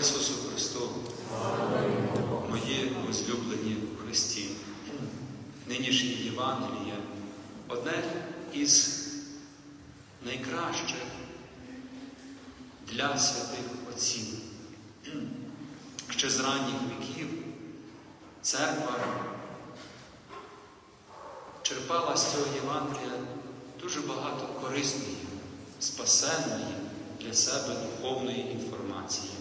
Ісусу Христу! Мої возлюблені у Христі. Нинішнє Євангеліє одне із найкращих для святих отців. Ще з ранніх віків церква черпала з цього Євангелія дуже багато корисної, спасенної для себе духовної інформації.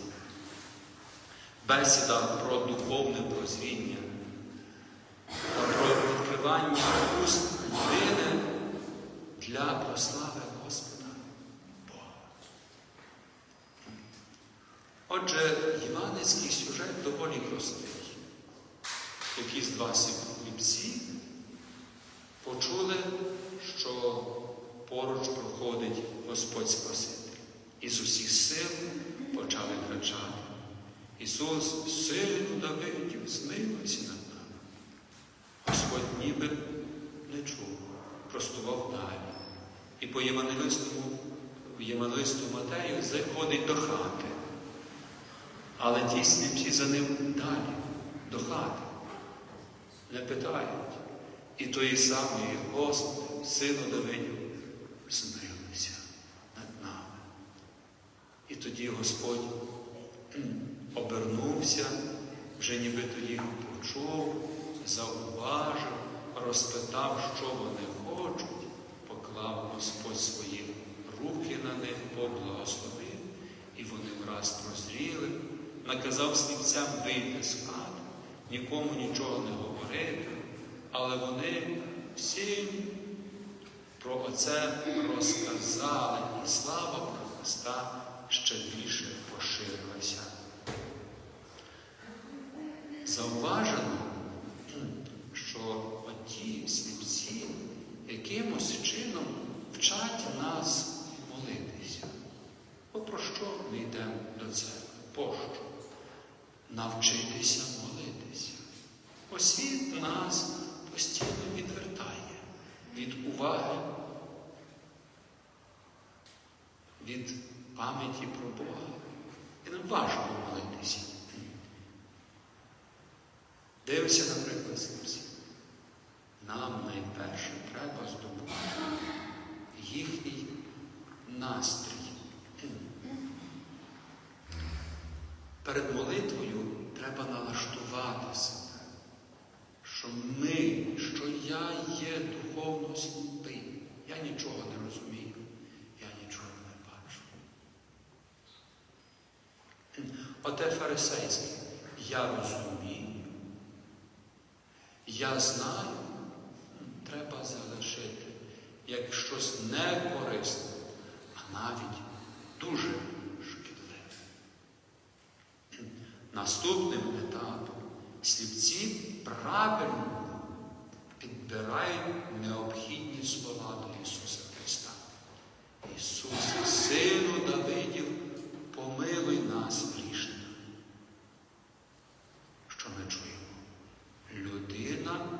Бесіда про духовне прозріння про відкривання уст людини для прослави Господа Бога. Отже, Іванецький сюжет доволі простий. Якісь два хлібці почули, що поруч проходить Господь Спаситель. І з усіх сил почали кричати. Ісус, сину Давидів, змилуйся над нами. Господь ніби не чув, простував далі. І по євангелисту, Матею заходить до хати. Але ті сліпці за ним далі, до хати. Не питають. І той самий Господи, сину Давидів, змилуйся над нами. І тоді Господь обернувся, вже ніби тоді почув, зауважив, розпитав, що вони хочуть, поклав Господь свої руки на них, поблагословив, і вони враз прозріли, наказав слівцям вийти з хати, нікому нічого не говорити, але вони всім про оце розказали, і слава про Христа ще більше поширилася. Зауважено, що оті сліпці якимось чином вчать нас молитися. От про що ми йдемо до церкви? Пощо? Навчитися молитися. Освіт нас постійно відвертає від уваги, від пам'яті про Бога. І нам важко молитися. Дивися, наприклад, сліпці. Нам найперше треба здобути їхній настрій. Перед молитвою треба налаштувати себе, що ми, що я є духовно сліпий. Я нічого не розумію, я нічого не бачу. Оте фарисейське, я розумію, я знаю, треба залишити як щось не корисне, а навіть дуже шкідливе. Наступним етапом сліпці правильно підбирають необхідні слова до Ісуса Христа. Ісусе, Сину Давидів, помилуй нас грішних. Що ми чуємо? Людина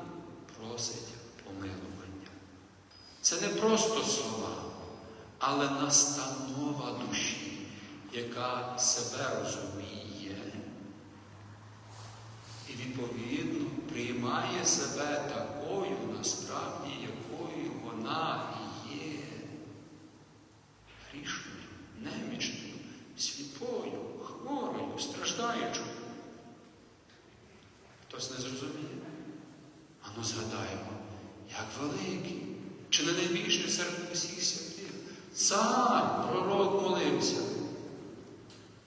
просить помилування. Це не просто слова, але настанова душі, яка себе розуміє. І відповідно приймає себе такою, насправді, якою вона є. Грішною, немічною, сліпою, хворою, страждаючою. Хтось не зрозуміє. Ану згадаємо, як великий, чи не найбільший серед усіх Цар, пророк молився.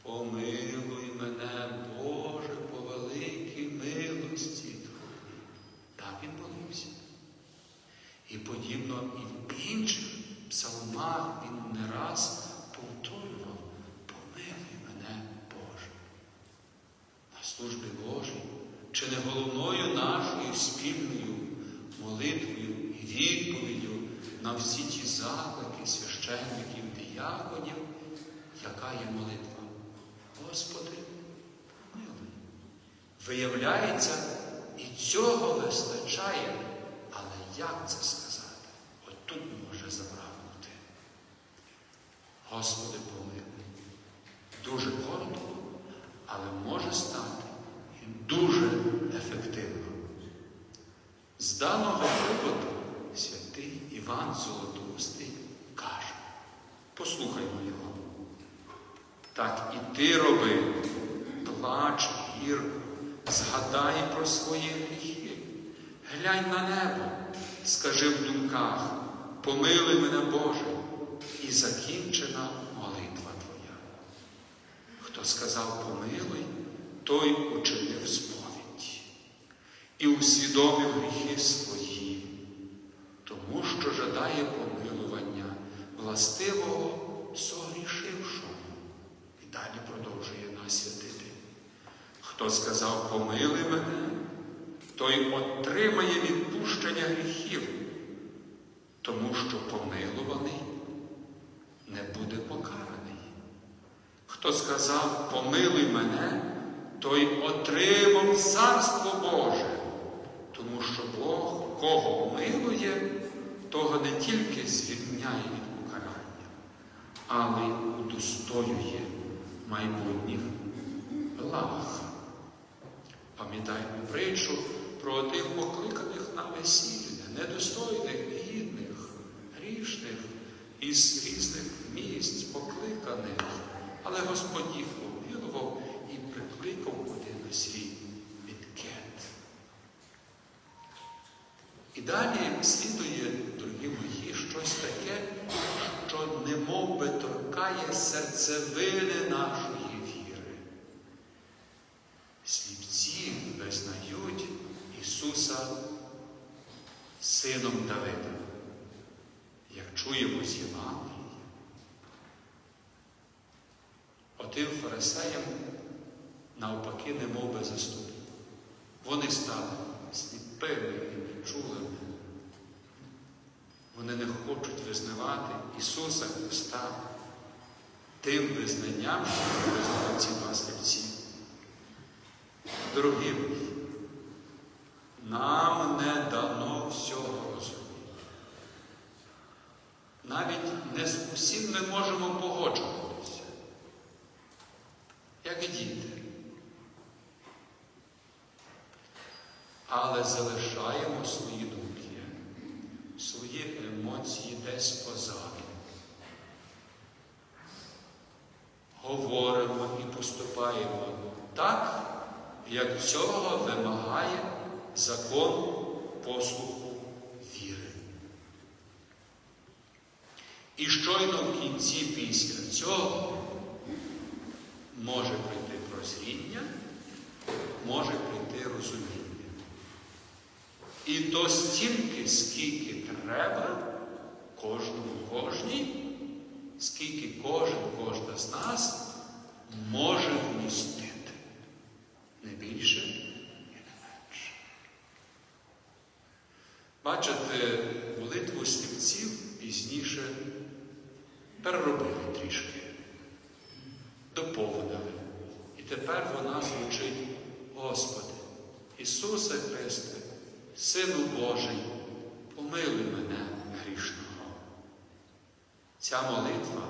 Помилуй мене, Боже, по великій милості Твоїй. Так він молився. І подібно і в інших псалмах він не раз повторював, помилуй мене, Боже. На службі Божій, чи не головною нашою спільною молитвою і відповіддю на всі ті заклики діяконів, яка є молитва? Господи, помилуй. Виявляється, і цього вистачає, але як це сказати? От тут може забракнути. Господи, помилуй. Дуже коротко, але може стати дуже ефективно. З даного приводу святий Іван Золотоустий послухаймо його. Так і ти роби, плач гірко, згадай про свої гріхи, глянь на небо, скажи в думках, помилуй мене Боже, і закінчена молитва Твоя. Хто сказав помилуй, той учинив сповідь і усвідомив гріхи свої, тому що жадає помилування властивого согрішившого. І далі продовжує нас святити. Хто сказав помилуй мене, той отримає відпущення гріхів, тому що помилуваний не буде покараний. Хто сказав помилуй мене, той отримав царство Боже, тому що Бог, кого милує, того не тільки звільняє але й удостоює майбутніх благ. Пам'ятаємо притчу про тих покликаних на весілля, недостойних, гідних, грішних із різних місць покликаних, але Господь їх помилував і прикликав куди на свій відкет. І далі слідує, дорогі мої, щось таке, немов би торкає серцевини нашої віри. Сліпці визнають Ісуса сином Давида, як чуємо з Євангелія. Отим фарисеям навпаки немов би заступник. Вони стали сліпими і нечулими. Визнавати Ісуса Христа тим визнанням, що визнали ці два сліпці. Дорогі мої, нам не дано всього розуміти. Навіть не з усім ми можемо погоджуватися, як і діти. Але залишаємо свої емоції десь позаду. Говоримо і поступаємо так, як цього вимагає закон послуху віри. І щойно в кінці після цього може прийти прозріння, може прийти розуміння. І то стільки, скільки треба кожному кожній, скільки кожен, кожна з нас може вмістити. Не більше і не менше. Бачите, молитву сліпців пізніше переробили трішки, доповнили. І тепер вона звучить, Господи, Ісусе Христе, Сину Божий, помилуй мене. Ця молитва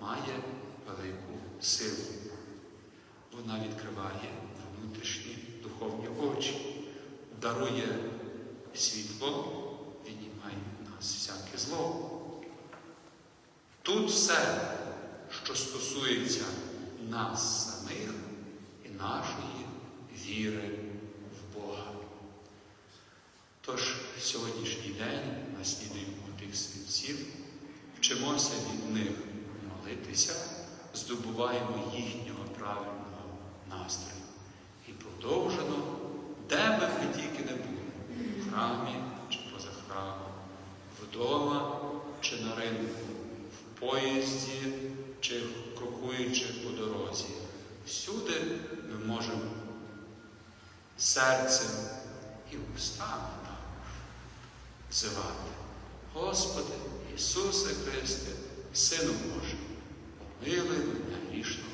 має велику силу. Вона відкриває внутрішні духовні очі, дарує світло, віднімає в нас всяке зло. Тут все, що стосується нас самих і нашої віри в Бога. Тож сьогоднішній день наслідуємо тих світців, вчимося від них молитися, здобуваємо їхнього правильного настрою. І продовжено, де би ми тільки не були, в храмі чи поза храмом, вдома чи на ринку, в поїзді чи крокуючи по дорозі. Всюди ми можемо серцем і устами також взивати. Господи Ісусе Христе, Сину Божий, помилуй мене грішного.